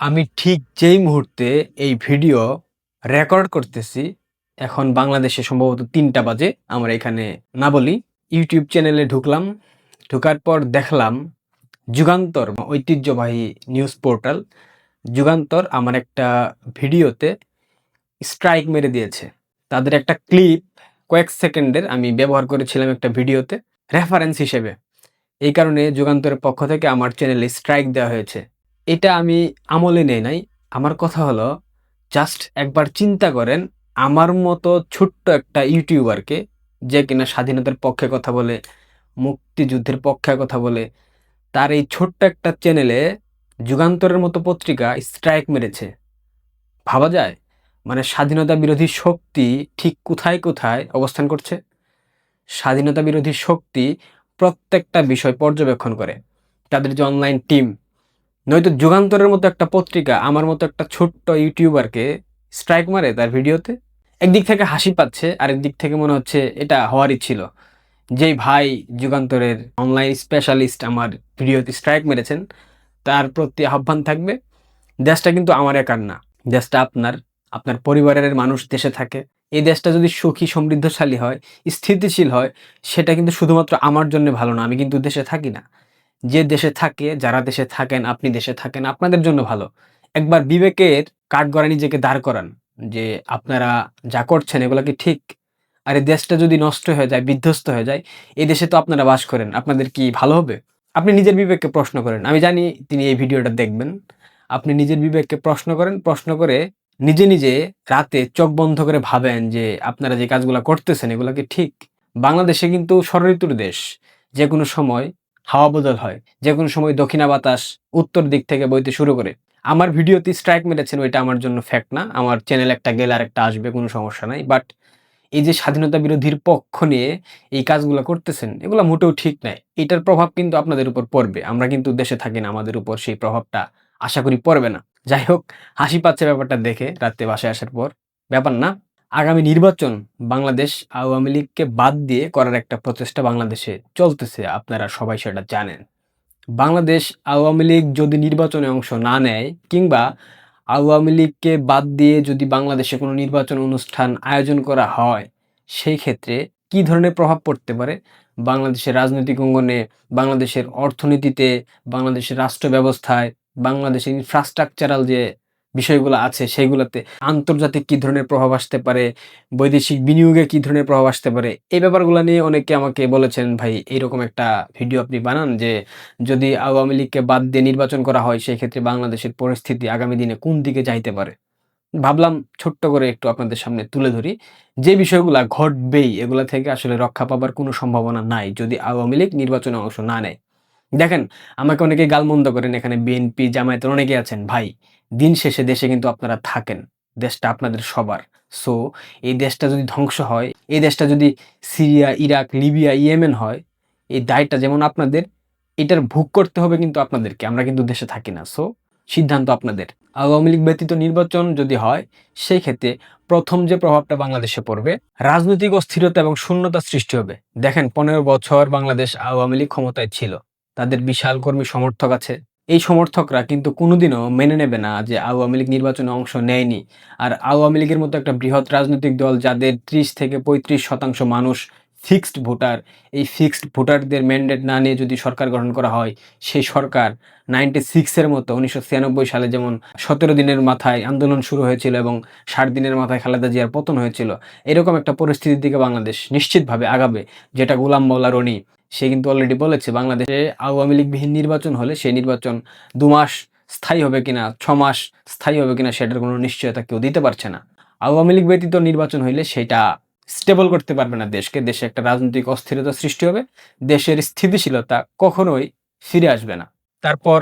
আমি ঠিক যেই মুহূর্তে এই ভিডিও রেকর্ড করতেছি, এখন বাংলাদেশে সম্ভবত তিনটা বাজে, আমরা এখানে না বলি, ইউটিউব চ্যানেলে ঢুকলাম, ঢুকার পর দেখলাম যুগান্তর, ঐতিহ্যবাহী নিউজ পোর্টাল, যুগান্তর আমার একটা ভিডিওতে স্ট্রাইক মেরে দিয়েছে। তাদের একটা ক্লিপ কয়েক সেকেন্ডের আমি ব্যবহার করেছিলাম একটা ভিডিওতে, রেফারেন্স হিসেবে। এই কারণে যুগান্তরের পক্ষ থেকে আমার চ্যানেলে স্ট্রাইক দেওয়া হয়েছে। এটা আমি আমলে নেই নাই। আমার কথা হলো জাস্ট একবার চিন্তা করেন, আমার মতো ছোট্ট একটা ইউটিউবারকে, যে কিনা স্বাধীনতার পক্ষে কথা বলে, মুক্তিযুদ্ধের পক্ষে কথা বলে, তার এই ছোট্ট একটা চ্যানেলে যুগান্তরের মতো পত্রিকা স্ট্রাইক মেরেছে। ভাবা যায়? মানে স্বাধীনতা বিরোধী শক্তি ঠিক কোথায় কোথায় অবস্থান করছে? স্বাধীনতা বিরোধী শক্তি প্রত্যেকটা বিষয় পর্যবেক্ষণ করে। তাদের যে অনলাইন টিম নয়তো যুগান্তরের মতো একটা পত্রিকা, আমার মতো একটা ছোট্ট ইউটিউবারকে স্ট্রাইক মারে তার ভিডিওতে? একদিক থেকে হাসি পাচ্ছে আরেক দিক থেকে মনে হচ্ছে এটা হওয়ারই ছিল। যেই ভাই যুগান্তরের অনলাইন স্পেশালিস্ট আমার ভিডিওতে স্ট্রাইক মেরেছেন, তার প্রতি আহ্বান থাকবে, দেশটা কিন্তু আমার একার না। দেশটা আপনার আপনার পরিবারের মানুষ দেশে থাকে। এই দেশটা যদি সুখী, সমৃদ্ধশালী হয়, স্থিতিশীল হয়, সেটা কিন্তু শুধুমাত্র আমার জন্য ভালো না, আমি কিন্তু দেশে থাকি না। যে দেশে থাকে, যারা দেশে থাকেন, আপনি দেশে থাকেন, আপনাদের জন্য ভালো। একবার বিবেকের কাঠগড়া নিজেকে দাঁড় করান যে আপনারা যা করছেন এগুলো কি ঠিক? আর এই দেশটা যদি নষ্ট হয়ে যায়, বিধ্বস্ত হয়ে যায়, এই দেশে তো আপনারা বাস করেন, আপনাদের কি ভালো হবে? আপনি নিজের বিবেককে প্রশ্ন করেন। আমি জানি তিনি এই ভিডিওটা দেখবেন। আপনি নিজের বিবেককে প্রশ্ন করেন, প্রশ্ন করে নিজে নিজে রাতে চোখ বন্ধ করে ভাবেন যে আপনারা যে কাজগুলো করতেছেন, এগুলো কি ঠিক? বাংলাদেশে কিন্তু ষড়ঋতুর দেশ। যে কোনো সময় হাওয়া বদল হয়। যে কোনো সময় দক্ষিণা বাতাস উত্তর দিক থেকে বইতে শুরু করে। আমার ভিডিওতে স্ট্রাইক মেরেছেন ওইটা আমার জন্য ফ্যাক্ট না। আমার চ্যানেল একটা গেলে আর একটা আসবে, কোনো সমস্যা নাই। বাট এই যে স্বাধীনতা বিরোধীর পক্ষ নিয়ে এই কাজগুলো করতেছেন, এগুলো মোটেও ঠিক নাই। এটার প্রভাব কিন্তু আপনাদের উপর পড়বে। আমরা কিন্তু দেশে থাকি না, আমাদের উপর সেই প্রভাবটা আশা করি পড়বে না। যাই হোক, হাসি পাচ্ছে ব্যাপারটা দেখে রাত্রে বাসায় আসার পর। ব্যাপার না। আগামী নির্বাচন বাংলাদেশ আওয়ামী লীগকে বাদ দিয়ে করার একটা প্রচেষ্টা বাংলাদেশে চলতেছে, আপনারা সবাই সেটা জানেন। বাংলাদেশ আওয়ামী লীগ যদি নির্বাচনে অংশ না নেয় কিংবা আওয়ামী লীগকে বাদ দিয়ে যদি বাংলাদেশে কোনো নির্বাচন অনুষ্ঠান আয়োজন করা হয়, সেই ক্ষেত্রে কি ধরনের প্রভাব পড়তে পারে? বাংলাদেশের রাজনৈতিক অঙ্গনে, বাংলাদেশের অর্থনীতিতে, বাংলাদেশের রাষ্ট্র ব্যবস্থায় বাংলাদেশের ইনফ্রাস্ট্রাকচারাল যে বিষয়গুলো আছে, সেইগুলোতে আন্তর্জাতিক কি ধরনের প্রভাব আসতে পারে, বৈদেশিক বিনিয়োগে কি ধরনের প্রভাব আসতে পারে, এই ব্যাপারগুলো নিয়ে অনেকে আমাকে বলেছেন, ভাই, এইরকম একটা ভিডিও আপনি বানান যে যদি আওয়ামী লীগকে বাদ দিয়ে নির্বাচন করা হয় সেই ক্ষেত্রে বাংলাদেশের পরিস্থিতি আগামী দিনে কোন দিকে যাইতে পারে? ভাবলাম ছোট্ট করে একটু আপনাদের সামনে তুলে ধরি। যে বিষয়গুলা ঘটবেই, এগুলা থেকে আসলে রক্ষা পাবার কোনো সম্ভাবনা নাই যদি আওয়ামী লীগ নির্বাচনে অংশ না নেয়। দেখেন, আমাকে অনেকে গালমন্দ করেন এখানে বিএনপি জামায়াতের অনেকে আছেন। ভাই, দিন শেষে দেশে কিন্তু আপনারা থাকেন, দেশটা আপনাদের সবার। সো এই দেশটা যদি ধ্বংস হয়, এই দেশটা যদি সিরিয়া, ইরাক, লিবিয়া, ইয়েমেন হয়, এই দায়টা যেমন আপনাদের, এটার ভোগ করতে হবে কিন্তু আপনাদেরকে। আমরা কিন্তু দেশে থাকি না। সো সিদ্ধান্ত আপনাদের। আওয়ামী লীগ ব্যতীত নির্বাচন যদি হয় সেই ক্ষেত্রে প্রথম যে প্রভাবটা বাংলাদেশে পড়বে, রাজনৈতিক অস্থিরতা এবং শূন্যতা সৃষ্টি হবে। দেখেন, পনেরো বছর বাংলাদেশ আওয়ামী লীগ ক্ষমতায় ছিল। তাদের বিশাল কর্মী সমর্থক আছে। এই সমর্থকরা কিন্তু কোনোদিনও মেনে নেবে না যে আওয়ামী লীগ নির্বাচনে অংশ নেয়নি। আর আওয়ামী লীগের মতো একটা বৃহৎ রাজনৈতিক দল যাদের ত্রিশ থেকে পঁয়ত্রিশ শতাংশ মানুষ ফিক্সড ভোটার, এই ফিক্সড ভোটারদের ম্যান্ডেট না নিয়ে যদি সরকার গঠন করা হয় সেই সরকার নাইনটি সিক্সের মতো উনিশশো ছিয়ানব্বই সালে যেমন সতেরো দিনের মাথায় আন্দোলন শুরু হয়েছিল এবং ষাট দিনের মাথায় খালেদা জিয়ার পতন হয়েছিল, এরকম একটা পরিস্থিতির দিকে বাংলাদেশ নিশ্চিতভাবে আগাবে, যেটা গোলাম মোল্লা রনি সে কিন্তু অলরেডি বলেছে, বাংলাদেশে আওয়ামী লীগবিহীন নির্বাচন হলে সেই নির্বাচন দু মাস স্থায়ী হবে কিনা, ছ মাস স্থায়ী হবে কিনা সেটার কোনো নিশ্চয়তা কেউ দিতে পারছে না। আওয়ামী লীগ ব্যতীত নির্বাচন হইলে সেটা স্টেবল করতে পারবে না দেশকে। দেশে একটা রাজনৈতিক অস্থিরতা সৃষ্টি হবে, দেশের স্থিতিশীলতা কখনোই ফিরে আসবে না। তারপর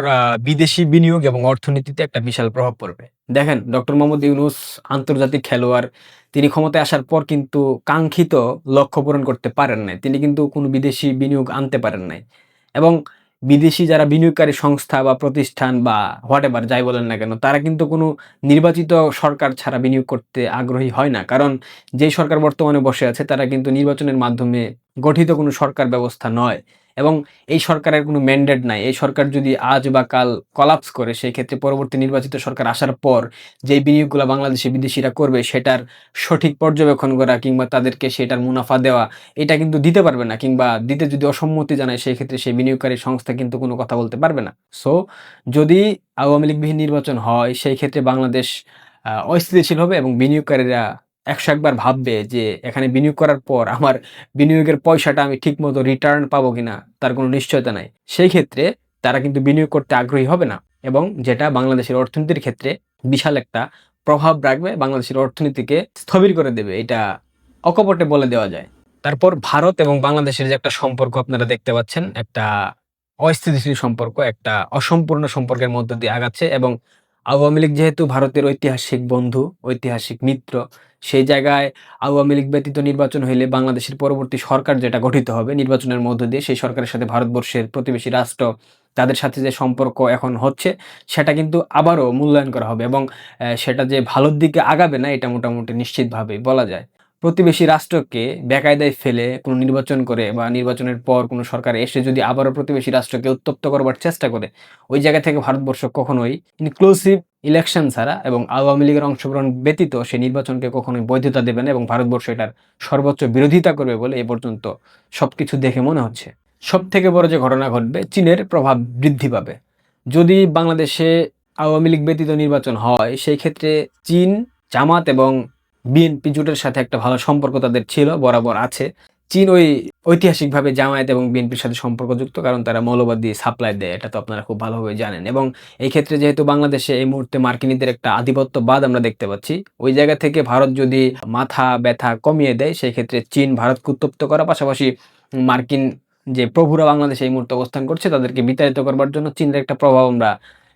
বিদেশি বিনিয়োগ এবং অর্থনীতিতে একটা বিশাল প্রভাব পড়বে। দেখেন ডক্টর মোহাম্মদ ইউনুস আন্তর্জাতিক খেলোয়াড়, তিনি ক্ষমতায় আসার পর কিন্তু কাঙ্ক্ষিত লক্ষ্য পূরণ করতে পারেন নাই। তিনি কিন্তু কোনো বিদেশি বিনিয়োগ আনতে পারেন নাই। এবং বিদেশি যারা বিনিয়োগকারী সংস্থা বা প্রতিষ্ঠান বা হোয়াট এভার যাই বলেন না কেন, তারা কিন্তু কোনো নির্বাচিত সরকার ছাড়া বিনিয়োগ করতে আগ্রহী হয় না। কারণ যেই সরকার বর্তমানে বসে আছে, তারা কিন্তু নির্বাচনের মাধ্যমে গঠিত কোনো সরকার ব্যবস্থা নয়। এবং এই সরকারের কোনো ম্যান্ডেট নাই। এই সরকার যদি আজ বা কাল কলাপস করে, সেই ক্ষেত্রে পরবর্তী নির্বাচিত সরকার আসার পর যে বিনিয়োগগুলো বাংলাদেশে বিদেশিরা করবে, সেটার সঠিক পর্যবেক্ষণ করা কিংবা তাদেরকে সেটার মুনাফা দেওয়া, এটা কিন্তু দিতে পারবে না কিংবা দিতে যদি অসম্মতি জানায়, সেই ক্ষেত্রে সেই বিনিয়োগকারী সংস্থা কিন্তু কোনো কথা বলতে পারবে না। সো যদি আওয়ামী লীগবিহীন নির্বাচন হয়, সেই ক্ষেত্রে বাংলাদেশ অস্থিতিশীল হবে এবং বিনিয়োগকারীরা একশো একবার ভাববে যে এখানে বিনিয়োগ করার পর আমার বিনিয়োগের পয়সাটা আমি ঠিকমতো রিটার্ন পাবো কিনা, তার কোনো নিশ্চয়তা নাই। সেই ক্ষেত্রে তারা কিন্তু বিনিয়োগ করতে আগ্রহী হবে না এবং যেটা বাংলাদেশের অর্থনীতির ক্ষেত্রে বিশাল একটা প্রভাব রাখবে, বাংলাদেশের অর্থনীতিকে স্থবির করে দেবে, এটা অকপটে বলে দেওয়া যায়। তারপর ভারত এবং বাংলাদেশের যে একটা সম্পর্ক আপনারা দেখতে পাচ্ছেন, একটা অস্থিতিশীল সম্পর্ক, একটা অসম্পূর্ণ সম্পর্কের মধ্য দিয়ে আগাচ্ছে এবং আওয়ামী লীগ যেহেতু ভারতের ঐতিহাসিক বন্ধু, ঐতিহাসিক মিত্র, সেই জায়গায় আওয়ামী লীগ ব্যতীত নির্বাচন হইলে বাংলাদেশের পরবর্তী সরকার যেটা গঠিত হবে, নির্বাচনের মধ্য দিয়ে সেই সরকারের সাথে ভারতবর্ষের প্রতিবেশী রাষ্ট্র, তাদের সাথে যে সম্পর্ক এখন হচ্ছে, সেটা কিন্তু আবারও মূল্যায়ন করা হবে এবং সেটা যে ভালোর দিকে আগাবে না, এটা মোটামুটি নিশ্চিতভাবে বলা যায়। প্রতিবেশী রাষ্ট্রকে বেকায়দায় ফেলে কোনো নির্বাচন করে বা নির্বাচনের পর কোনো সরকার এসে যদি আবারও প্রতিবেশী রাষ্ট্রকে উত্তপ্ত করবার চেষ্টা করে, ওই জায়গা থেকে ভারতবর্ষ কখনোই ইনক্লুসিভ ইলেকশন ছাড়া এবং আওয়ামী লীগের অংশগ্রহণ ব্যতীত সে নির্বাচনকে কখনোই বৈধতা দেবে না এবং ভারতবর্ষ এটার সর্বোচ্চ বিরোধিতা করবে বলে এ পর্যন্ত সব কিছু দেখে মনে হচ্ছে। সব থেকে বড় যে ঘটনা ঘটবে, চীনের প্রভাব বৃদ্ধি পাবে। যদি বাংলাদেশে আওয়ামী লীগ ব্যতীত নির্বাচন হয়, সেই ক্ষেত্রে চীন, জামাত এবং বিএনপি জোটের সাথে একটা ভালো সম্পর্ক তাদের ছিল, বরাবর আছে। চীন ওই ঐতিহাসিকভাবে জামায়াত এবং বিএনপির সাথে সম্পর্কযুক্ত, কারণ তারা মৌলবাদ দিয়ে সাপ্লাই দেয়, এটা তো আপনারা খুব ভালোভাবে জানেন। এবং এই ক্ষেত্রে যেহেতু বাংলাদেশে এই মুহূর্তে মার্কিনীদের একটা আধিপত্যবাদ আমরা দেখতে পাচ্ছি, ওই জায়গা থেকে ভারত যদি মাথা ব্যথা কমিয়ে দেয়, সেই ক্ষেত্রে চীন ভারতকে উত্তপ্ত করা পাশাপাশি মার্কিন যে প্রভুরা বাংলাদেশে এই মুহূর্তে অবস্থান করছে, তাদেরকে বিতাড়িত করবার জন্য চীনের একটা প্রভাব আমরা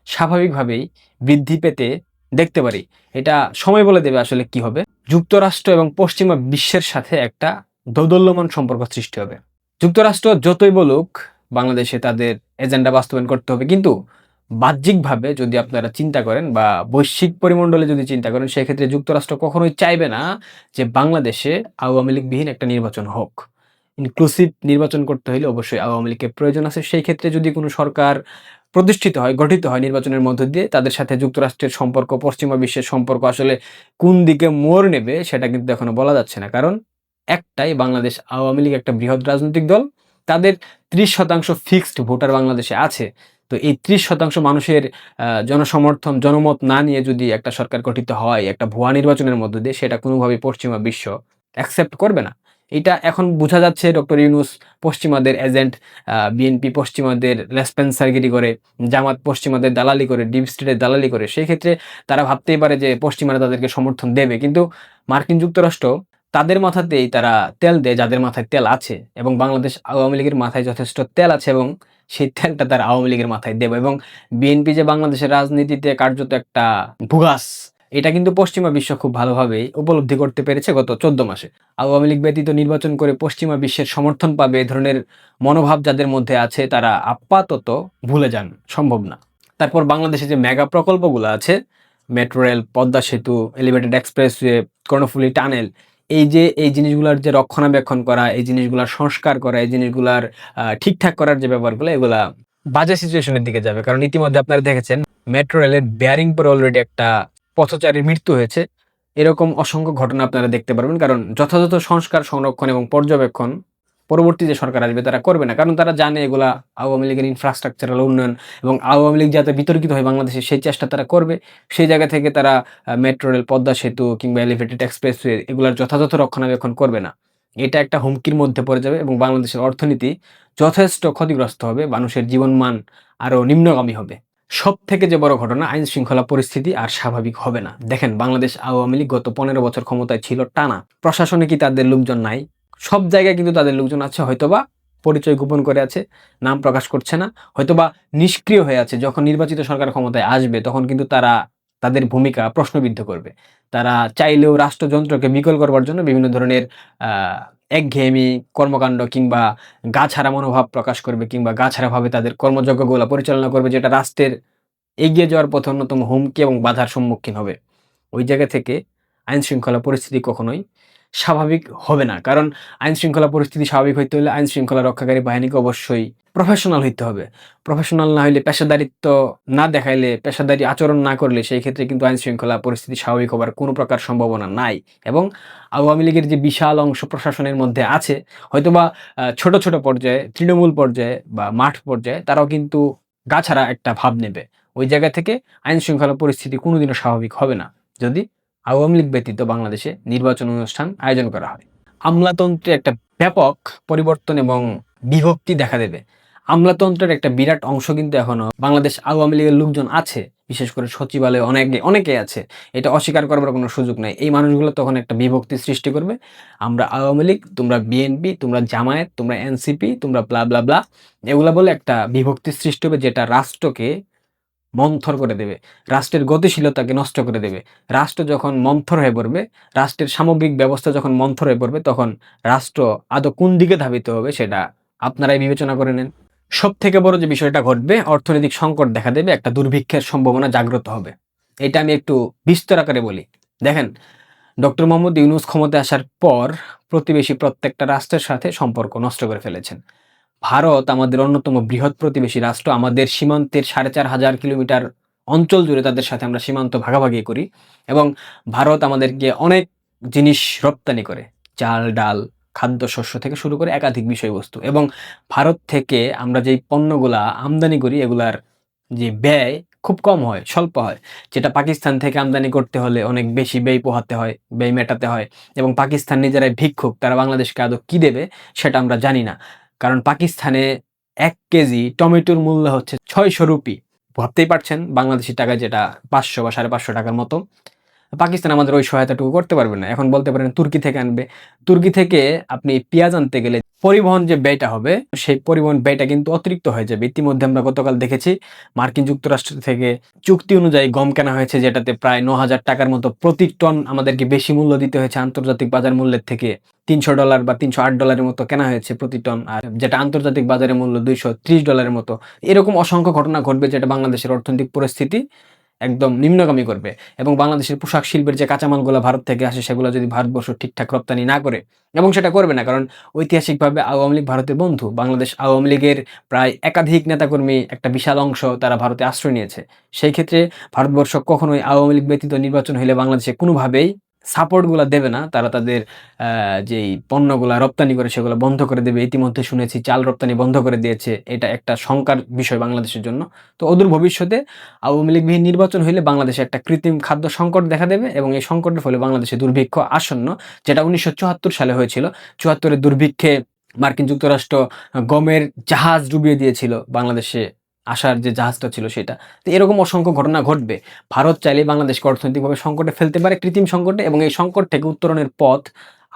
স্বাভাবিকভাবেই বৃদ্ধি পেতে দেখতে পারি। এটা সময় বলে দেবে আসলে কি হবে। যুক্তরাষ্ট্র এবং পশ্চিমা বিশ্বের সাথে একটা দৌদল্যমান সম্পর্ক সৃষ্টি হবে। যুক্তরাষ্ট্র যতই বলুক, বাংলাদেশে তাদের এজেন্ডা বাস্তবায়ন করতে হবে। কিন্তু বাহ্যিকভাবে যদি আপনারা চিন্তা করেন বা বৈশ্বিক পরিমণ্ডলে যদি চিন্তা করেন, সেক্ষেত্রে যুক্তরাষ্ট্র কখনোই চাইবে না যে বাংলাদেশে আওয়ামী লীগবিহীন একটা নির্বাচন হোক। ইনক্লুসিভ নির্বাচন করতে হলে অবশ্যই আওয়ামী লীগের প্রয়োজন আছে। সেই ক্ষেত্রে যদি কোনো সরকার প্রতিষ্ঠিত হয়, গঠিত হয় নির্বাচনের মধ্য দিয়ে, তাদের সাথে যুক্তরাষ্ট্রের সম্পর্ক, পশ্চিমা বিশ্বের সম্পর্ক আসলে কোন দিকে মোড় নেবে সেটা কিন্তু এখনও বলা যাচ্ছে না। কারণ একটাই বাংলাদেশ আওয়ামী লীগ একটা বৃহৎ রাজনৈতিক দল, তাদের ত্রিশ শতাংশ ফিক্সড ভোটার বাংলাদেশে আছে। তো এই ত্রিশ শতাংশ মানুষের জনসমর্থন, জনমত না নিয়ে যদি একটা সরকার গঠিত হয়, একটা ভুয়া নির্বাচনের মধ্য দিয়ে, সেটা কোনোভাবেই পশ্চিমা বিশ্ব অ্যাকসেপ্ট করবে না। এটা এখন বোঝা যাচ্ছে ডক্টর ইউনুস পশ্চিমাদের এজেন্ট বিএনপি পশ্চিমাদের লেসপেন্সারগিরি করে, জামাত পশ্চিমাদের দালালি করে, ডিপ স্টেটের দালালি করে। সেই ক্ষেত্রে তারা ভাবতেই পারে যে পশ্চিমারা তাদেরকে সমর্থন দেবে। কিন্তু মার্কিন যুক্তরাষ্ট্র তাদের মাথাতেই তারা তেল দেয় যাদের মাথায় তেল আছে এবং বাংলাদেশ আওয়ামী লীগের মাথায় যথেষ্ট তেল আছে এবং সেই তেলটা তারা আওয়ামী লীগের মাথায় দেবে এবং বিএনপি যে বাংলাদেশের রাজনীতিতে কার্যত একটা ভুগাস এটা কিন্তু পশ্চিমা বিশ্ব খুব ভালোভাবেই উপলব্ধি করতে পেরেছে গত চোদ্দ মাসে। আওয়ামী লীগ ব্যতীত নির্বাচন করে পশ্চিমা বিশ্বের সমর্থন পাবে এ ধরনের মনোভাব যাদের মধ্যে আছে, তারা আপাতত ভুলে যান, সম্ভব না। তারপর বাংলাদেশে যে মেগা প্রকল্পগুলো আছে, মেট্রো রেল, পদ্মা সেতু, এলিভেটেড এক্সপ্রেসওয়ে, কর্ণফুলি টানেল, এই যে, এই জিনিসগুলোর যে রক্ষণাবেক্ষণ করা, এই জিনিসগুলোর সংস্কার করা, এই জিনিসগুলোর ঠিকঠাক করার যে ব্যাপারগুলো এগুলা বাজে সিচুয়েশনের দিকে যাবে। কারণ ইতিমধ্যে আপনারা দেখেছেন, মেট্রো রেলের বেয়ারিং পরে অলরেডি একটা পথচারীর মৃত্যু হয়েছে। এরকম অসংখ্য ঘটনা আপনারা দেখতে পারবেন, কারণ যথাযথ সংস্কার, সংরক্ষণ এবং পর্যবেক্ষণ পরবর্তী যে সরকার আসবে তারা করবে না। কারণ তারা জানে এগুলা আওয়ামী লীগের ইনফ্রাস্ট্রাকচারাল উন্নয়ন এবং আওয়ামী লীগ যাতে বিতর্কিত হয় বাংলাদেশে, সেই চেষ্টা তারা করবে। সেই জায়গা থেকে তারা মেট্রো রেল পদ্মা সেতু কিংবা এলিভেটেড এক্সপ্রেসওয়ে এগুলোর যথাযথ রক্ষণাবেক্ষণ করবে না। এটা একটা হুমকির মধ্যে পড়ে যাবে এবং বাংলাদেশের অর্থনীতি যথেষ্ট ক্ষতিগ্রস্ত হবে, মানুষের জীবনমান আরও নিম্নগামী হবে। সব থেকে যে বড় ঘটনা, আইন শৃঙ্খলা পরিস্থিতি আর স্বাভাবিক হবে না। দেখেন, বাংলাদেশ আওয়ামী লীগ গত পনেরো বছর ক্ষমতায় ছিল, টানা। প্রশাসনে কি তাদের লোকজন নাই? সব জায়গায় কিন্তু তাদের লোকজন আছে, হয়তোবা পরিচয় গোপন করে আছে, নাম প্রকাশ করছে না, হয়তোবা নিষ্ক্রিয় হয়ে আছে। যখন নির্বাচিত সরকার ক্ষমতায় আসবে, তখন কিন্তু তারা তাদের ভূমিকা প্রশ্নবিদ্ধ করবে। তারা চাইলেও রাষ্ট্রযন্ত্রকে বিকল করবার জন্য বিভিন্ন ধরনের একঘেয়েমি কর্মকাণ্ড কিংবা গা ছাড়া মনোভাব প্রকাশ করবে কিংবা গা ছাড়াভাবে তাদের কর্মযজ্ঞগুলো পরিচালনা করবে, যেটা রাষ্ট্রের এগিয়ে যাওয়ার পথে অন্যতম হুমকি এবং বাধার সম্মুখীন হবে। ওই জায়গা থেকে আইনশৃঙ্খলা পরিস্থিতি কখনোই স্বাভাবিক হবে না। কারণ আইন শৃঙ্খলা পরিস্থিতি স্বাভাবিক হইতে হলে আইন শৃঙ্খলা রক্ষাকারী বাহিনীকে অবশ্যই প্রফেশনাল হইতে হবে। প্রফেশনাল না হইলে পেশাদারিত্ব না দেখাইলে, পেশাদারি আচরণ না করলে সেই ক্ষেত্রে কিন্তু আইন শৃঙ্খলা পরিস্থিতি স্বাভাবিক হবার কোনো প্রকার সম্ভাবনা নাই। এবং আওয়ামী লীগের যে বিশাল অংশ প্রশাসনের মধ্যে আছে, হয়তোবা ছোট ছোট পর্যায়ে, তৃণমূল পর্যায়ে বা মাঠ পর্যায়ে তারাও কিন্তু গাছাড়া একটা ভাব নেবে। ওই জায়গা থেকে আইন শৃঙ্খলা পরিস্থিতি কোনোদিনও স্বাভাবিক হবে না। যদি আওয়ামী লীগ ব্যতীত বাংলাদেশে নির্বাচন অনুষ্ঠান আয়োজন করা হয়। আমলাতন্ত্রে একটা ব্যাপক পরিবর্তন এবং বিভক্তি দেখা দেবে। আমলাতন্ত্রের একটা বিরাট অংশ কিন্তু এখনও বাংলাদেশ আওয়ামী লীগের লোকজন আছে, বিশেষ করে সচিবালয়ে অনেকে অনেকে আছে। এটা অস্বীকার করবার কোনো সুযোগ নাই। এই মানুষগুলো তখন একটা বিভক্তি সৃষ্টি করবে। আমরা আওয়ামী লীগ, তোমরা বিএনপি, তোমরা জামায়াত, তোমরা এনসিপি, তোমরা ব্লা ব্লা ব্লা, এগুলা বলে একটা বিভক্তি সৃষ্টি হবে যেটা রাষ্ট্রকে মন্থর করে দেবে। রাষ্ট্রের গতিশীলতাকে নষ্ট করে দেবে। রাষ্ট্র যখন মন্থর হয়ে পড়বে, রাষ্ট্রের সামগ্রিক ব্যবস্থা যখন মন্থর হয়ে পড়বে, তখন রাষ্ট্র আদৌ কোন দিকে ধাবিত হবে সেটা আপনারাই বিবেচনা করে নেন। সব থেকে বড় যে বিষয়টা ঘটবে, অর্থনৈতিক সংকট দেখা দেবে, একটা দুর্ভিক্ষের সম্ভাবনা জাগ্রত হবে। এটা আমি একটু বিস্তর আকারে বলি। দেখেন, ডক্টর মোহাম্মদ ইউনুস ক্ষমতায় আসার পর প্রতিবেশী প্রত্যেকটা রাষ্ট্রের সাথে সম্পর্ক নষ্ট করে ফেলেছেন। ভারত আমাদের অন্যতম বৃহৎ প্রতিবেশী রাষ্ট্র। আমাদের সীমান্তের সাড়ে চার হাজার কিলোমিটার অঞ্চল জুড়ে তাদের সাথে আমরা সীমান্ত ভাগাভাগি করি এবং ভারত আমাদেরকে অনেক জিনিস রপ্তানি করে। চাল, ডাল খাদ্যশস্য থেকে শুরু করে একাধিক বিষয়বস্তু এবং ভারত থেকে আমরা যেই পণ্যগুলা আমদানি করি, এগুলার যে ব্যয় খুব কম হয়, স্বল্প হয়। যেটা পাকিস্তান থেকে আমদানি করতে হলে অনেক বেশি ব্যয় পোহাতে হয়, ব্যয় মেটাতে হয় এবং পাকিস্তান নিজেরাই ভিক্ষুক, তারা বাংলাদেশকে আদৌ কি দেবে সেটা আমরা জানি না। কারণ পাকিস্তানে এক কেজি টমেটোর মূল্য হচ্ছে ছয়শো রুপি। ভাবতেই পারছেন বাংলাদেশের টাকা যেটা পাঁচশো বা সাড়ে পাঁচশো টাকার মতো। পাকিস্তান আমাদের ওই সহায়তাটুকু করতে পারবে না। এখন বলতে পারেন তুর্কি থেকে আনবে। তুর্কি থেকে আপনি পেঁয়াজ আনতে গেলে পরিবহন যে ব্যয়টা হবে, সেই পরিবহন ব্যয়টা কিন্তু অতিরিক্ত হয়ে যাবে। ইতিমধ্যে আমরা গতকাল দেখেছি মার্কিন যুক্তরাষ্ট্র থেকে চুক্তি অনুযায়ী গম কেনা হয়েছে, যেটাতে প্রায় ন হাজার টাকার মতো প্রতি টন আমাদেরকে বেশি মূল্য দিতে হয়েছে। আন্তর্জাতিক বাজার মূল্যের থেকে তিনশো ডলার বা তিনশো আট ডলারের মতো কেনা হয়েছে প্রতি টন, আর যেটা আন্তর্জাতিক বাজারের মূল্য দুইশো ত্রিশ ডলারের মতো। এরকম অসংখ্য ঘটনা ঘটবে যেটা বাংলাদেশের অর্থনৈতিক পরিস্থিতি একদম নিম্নগামী করবে। এবং বাংলাদেশের পোশাক শিল্পের যে কাঁচামালগুলো ভারত থেকে আসে, সেগুলো যদি ভারতবর্ষ ঠিকঠাক রপ্তানি না করে, এবং সেটা করবে না, কারণ ঐতিহাসিকভাবে আওয়ামী লীগ ভারতের বন্ধু। বাংলাদেশ আওয়ামী লীগের প্রায় একাধিক নেতাকর্মী একটা বিশাল অংশ তারা ভারতে আশ্রয় নিয়েছে। সেই ক্ষেত্রে ভারতবর্ষ কখনোই আওয়ামী লীগ ব্যতীত নির্বাচন হলে বাংলাদেশে কোনোভাবেই সাপোর্টগুলো দেবে না, তারা তাদের যেই পণ্যগুলা রপ্তানি করে সেগুলো বন্ধ করে দেবে। ইতিমধ্যে শুনেছি চাল রপ্তানি বন্ধ করে দিয়েছে, এটা একটা শঙ্কার বিষয় বাংলাদেশের জন্য। তো অদূর ভবিষ্যতে আওয়ামী লীগবিহীন নির্বাচন হলে বাংলাদেশে একটা কৃত্রিম খাদ্য সংকট দেখা দেবে এবং এই সংকটের ফলে বাংলাদেশে দুর্ভিক্ষ আসন্ন, যেটা উনিশশো চুয়াত্তর সালে হয়েছিল। চুয়াত্তরের দুর্ভিক্ষে মার্কিন যুক্তরাষ্ট্র গমের জাহাজ ডুবিয়ে দিয়েছিল বাংলাদেশে। আসার যে জাহাজটা ছিল সেটা। তো এরকম অসংখ্য ঘটনা ঘটবে। ভারত চাইলে বাংলাদেশকে অর্থনৈতিকভাবে সংকটে ফেলতে পারে, কৃত্রিম সংকটে, এবং এই সংকট থেকে উত্তরণের পথ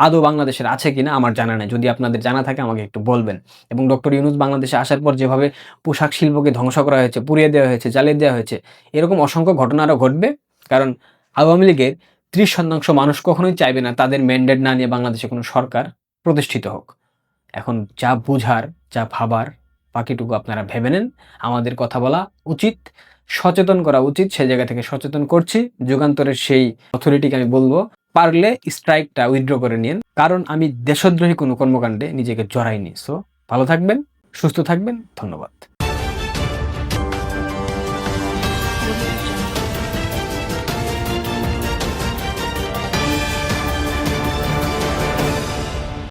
আদৌ বাংলাদেশের আছে কিনা আমার জানা নেই। যদি আপনাদের জানা থাকে, আমাকে একটু বলবেন। এবং ডক্টর ইউনুস বাংলাদেশে আসার পর যেভাবে পোশাক শিল্পকে ধ্বংস করা হয়েছে, পুড়িয়ে দেওয়া হয়েছে, জ্বালিয়ে দেওয়া হয়েছে, এরকম অসংখ্য ঘটনারও ঘটবে। কারণ আওয়ামী লীগের ত্রিশ শতাংশ মানুষ কখনোই চাইবে না তাদের ম্যান্ডেট না নিয়ে বাংলাদেশে কোনো সরকার প্রতিষ্ঠিত হোক। এখন যা বুঝার, যা ভাবার বাকিটুকু আপনারা ভেবে নেন। আমাদের কথা বলা উচিত। সচেতন করা উচিত। সে জায়গা থেকে সচেতন করছি। যুগান্তরের সেই অথরিটিকে আমি বলব, পারলে স্ট্রাইকটা উইথড্র করে নিন কারণ আমি দেশদ্রোহী কোনো কর্মকাণ্ডে নিজেকে জড়াইনি। সো ভালো থাকবেন, সুস্থ থাকবেন। ধন্যবাদ।